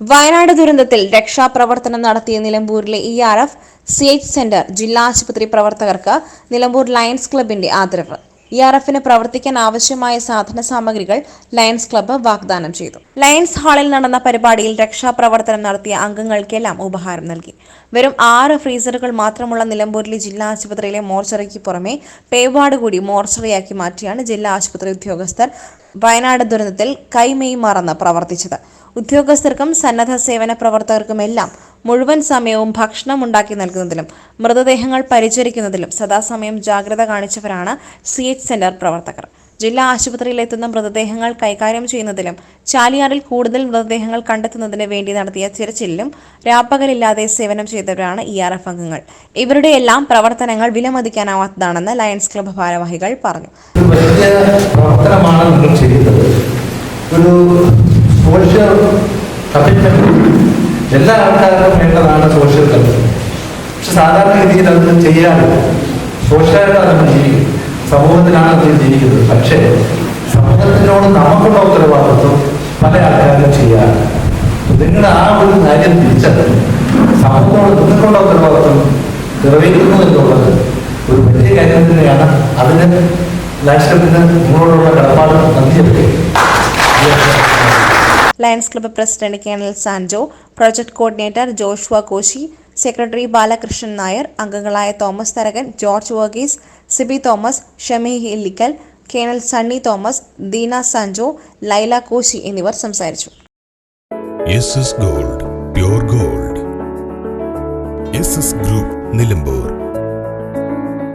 വയനാട് ദുരന്തത്തിൽ രക്ഷാപ്രവർത്തനം നടത്തിയ നിലമ്പൂരിലെ E R F C H centre ജില്ലാ ആശുപത്രി പ്രവർത്തകർക്ക് നിലമ്പൂർ ലയൺസ് ക്ലബിന്റെ ആദരവ്. ഇ ആർ എഫിന് പ്രവർത്തിക്കാൻ ആവശ്യമായ സാധന സാമഗ്രികൾ ലയൺസ് ക്ലബ്ബ് വാഗ്ദാനം ചെയ്തു. ലയൺസ് ഹാളിൽ നടന്ന പരിപാടിയിൽ രക്ഷാപ്രവർത്തനം നടത്തിയ അംഗങ്ങൾക്കെല്ലാം ഉപഹാരം നൽകി. വെറും ആറ് ഫ്രീസറുകൾ മാത്രമുള്ള നിലമ്പൂരിലെ ജില്ലാ ആശുപത്രിയിലെ മോർച്ചറിക്ക് പുറമെ പേവാട് കൂടി മോർച്ചറിയാക്കി മാറ്റിയാണ് ജില്ലാ ആശുപത്രി ഉദ്യോഗസ്ഥർ വയനാട് ദുരന്തത്തിൽ കൈമെയ് മറന്ന് പ്രവർത്തിച്ചത്. ഉദ്യോഗസ്ഥർക്കും സന്നദ്ധ സേവന പ്രവർത്തകർക്കുമെല്ലാം മുഴുവൻ സമയവും ഭക്ഷണം ഉണ്ടാക്കി നൽകുന്നതിലും മൃതദേഹങ്ങൾ പരിചരിക്കുന്നതിലും സദാസമയം ജാഗ്രത കാണിച്ചവരാണ് സി എച്ച് സെന്റർ പ്രവർത്തകർ. ജില്ലാ ആശുപത്രിയിൽ എത്തുന്ന മൃതദേഹങ്ങൾ കൈകാര്യം ചെയ്യുന്നതിലും ചാലിയാറിൽ കൂടുതൽ മൃതദേഹങ്ങൾ കണ്ടെത്തുന്നതിന് വേണ്ടി നടത്തിയ തിരച്ചിലിലും രാപ്പകലില്ലാതെ സേവനം ചെയ്തവരാണ് ഇ ആർ എഫ് അംഗങ്ങൾ. ഇവരുടെ എല്ലാം പ്രവർത്തനങ്ങൾ വിലമതിക്കാനാവാത്തതാണെന്ന് ലയൺസ് ക്ലബ്ബ് ഭാരവാഹികൾ പറഞ്ഞു. ഒരു എല്ലാ ആൾക്കാർക്കും വേണ്ടതാണ് സോഷ്യൽ കമ്മിറ്റ്മെന്റ് പക്ഷെ സാധാരണ രീതിയിൽ അതൊന്നും ചെയ്യാറില്ല. സോഷ്യലായിട്ട് ജീവിക്കുന്നത് സമൂഹത്തിലാണ് നമ്മൾ ജീവിക്കുന്നത് പക്ഷേ സമൂഹത്തിനോട് നമുക്കുള്ള ഉത്തരവാദിത്വം പല ആൾക്കാരും ചെയ്യാറ്. നിങ്ങളുടെ ആ ഒരു കാര്യം തിരിച്ചറിഞ്ഞ് സമൂഹത്തോട് നിങ്ങൾക്കുള്ള ഉത്തരവാദിത്വം നിറവേറ്റുന്നു എന്നുള്ളത് ഒരു വലിയ കാര്യം തന്നെയാണ്. അതിന് ലാസ്റ്റപ്പിന് നിങ്ങളോടുള്ള കടപ്പാട് നന്ദി Lions club president colonel Sanjo project coordinator Joshua Koshy secretary Balakrishnan Nair അംഗങ്ങളായ Thomas Tharakan George Varghese Sibi Thomas Shami Illickal colonel Sunny Thomas Deena Sanju Laila Koshy എന്നിവർ സംസാരിച്ചു. Gold gold. ഗ്രൂപ്പ് നിലമ്പൂർ.